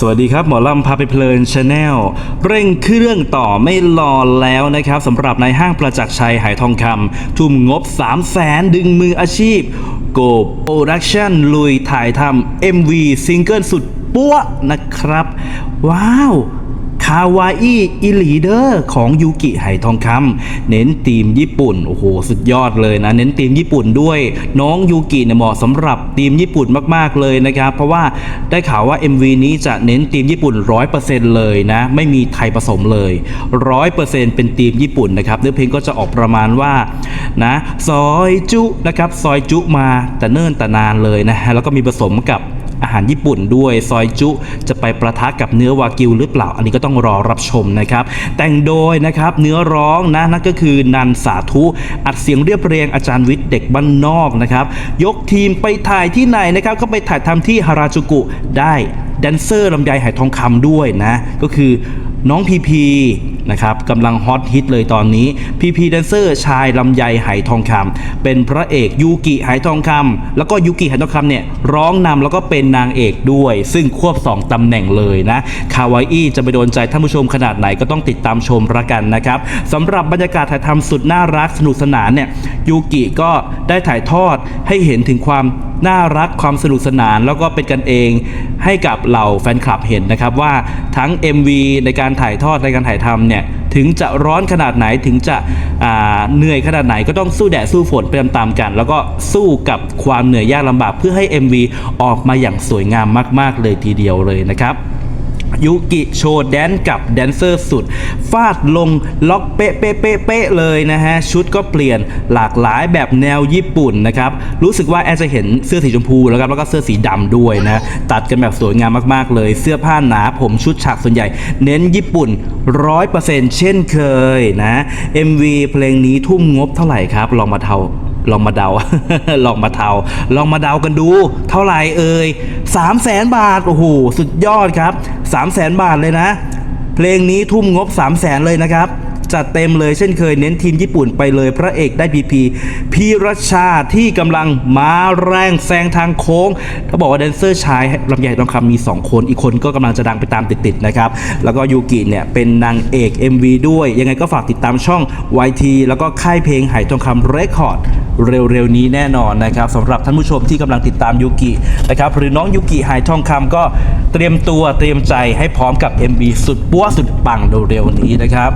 สวัสดีครับ หมอลำพาไปเพลินชาแนลเร่งเครื่องต่อไม่รอแล้วนะครับสำหรับในายห้างประจักษ์ชัยหายทองคำทุ่มงบ 3 0 0แสนดึงมืออาชีพ โกโปรดักชั่นลุยถ่ายทำ MV ซิงเกิลสุดปั้วนะครับ ว้าวาวาอิอิลีเดอร์ของยูกิไหทองคำเน้นธีมญี่ปุ่น โอ้โห สุดยอดเลยนะ เน้นธีมญี่ปุ่นด้วย น้องยูกิเนี่ยเหมาะสำหรับธีมญี่ปุ่นมากๆเลยนะครับ เพราะว่าได้ข่าวว่า MV นี้จะเน้นธีมญี่ปุ่น 100%เลยนะ ไม่มีไทยผสมเลย 100%เป็นธีมญี่ปุ่นนะครับเนื้อเพลงก็จะออกประมาณว่านะซอยจุนะครับซอยจุมาแต่เนิ่นแต่นานเลยนะฮะแล้วก็มีผสมกับ อาหารญี่ปุ่นด้วยซอยจุจะไปประทะกับเนื้อวากิวหรือเปล่า อันนี้ก็ต้องรอรับชมนะครับ แต่งโดยนะครับเนื้อร้องนะนั่นก็คือนันสาธุ อัดเสียงเรียบเรียงอาจารย์วิทย์เด็กบ้านนอกนะครับ ยกทีมไปถ่ายที่ไหนนะครับ ก็ไปถ่ายทำที่ฮาราจูกุได้แดนเซอร์ลำไยไหทองคำด้วยนะ ก็คือน้องพีพี นะครับกำลังฮอตฮิตเลยตอนนี้พีพีแดนเซอร์ชายลำไยไหทองคำเป็นพระเอกยูกิไหทองคำแล้วก็ยูกิไหทองคำเนี่ยร้องนำแล้วก็เป็นนางเอกด้วย ซึ่งควบ 2ตำแหน่งเลยนะคาวาอี้จะไปโดนใจท่านผู้ชมขนาดไหนก็ต้องติดตามชมละกันนะครับสำหรับบรรยากาศถ่ายทำสุดน่ารักสนุกสนานเนี่ยยูกิก็ได้ถ่ายทอดให้เห็นถึงความ น่ารักความสนุกสนาน แล้วก็เป็นกันเองให้กับเหล่าแฟนคลับเห็นนะครับว่าทั้ง MV ในการถ่ายทอดในการถ่ายทำเนี่ยถึงจะร้อนขนาดไหนถึงจะอ่าเหนื่อยขนาดไหนก็ต้องสู้แดดสู้ฝนไปตามๆกัน แล้วก็สู้กับความเหนื่อยยากลำบากเพื่อให้ MV ออกมาอย่างสวยงามมาก ๆ เลยทีเดียวเลยนะครับ ยุกิโชว์แดนกับแดนเซอร์สุด ฟาดลงล็อกเป๊ะเป๊ะเป๊ะเป๊ะเลยนะฮะ ชุดก็เปลี่ยนหลากหลายแบบแนวญี่ปุ่นนะครับ รู้สึกว่าแอร์จะเห็นเสื้อสีชมพูแล้วครับแล้วก็เสื้อสีดำด้วยนะ ตัดกันแบบสวยงามมากๆเลย เสื้อผ้าหนาผมชุดฉากส่วนใหญ่ เน้นญี่ปุ่น 100%เช่นเคยนะ MV เพลงนี้ทุ่มงบเท่าไหร่ครับ ลองมาเทา ลองมาเดา ลองมาเทา ลองมาเดากันดู เท่าไหร่เอ่ย3 0 0แสนบาท โอ้โห สุดยอดครับ 3 0 0แสนบาทเลยนะ เพลงนี้ทุ่มงบ 3 0 0แสนเลยนะครับจัดเต็มเลยเช่นเคยเน้นทีมญี่ปุ่นไปเลยพระเอกได้พีพีพีรชาที่กำลังมาแรงแซงทางโค้งเขาบอกว่าแดนเซอร์ชายลำไยทองคำมี 2 คน อีกคนก็กำลังจะดังไปตามติดๆนะครับ แล้วก็ยูกิเนี่ยเป็นนางเอก MV ด้วย ยังไงก็ฝากติดตามช่อง YT แล้วก็ค่ายเพลงไหทองคำเรคคอร์ด เร็วๆนี้แน่นอนนะครับสำหรับท่านผู้ชมที่กำลังติดตามยูกินะครับหรือน้องยูกิหายทองคำก็เตรียมตัวเตรียมใจให้พร้อมกับ MV สุดปั้วสุดปังเร็วๆนี้นะครับ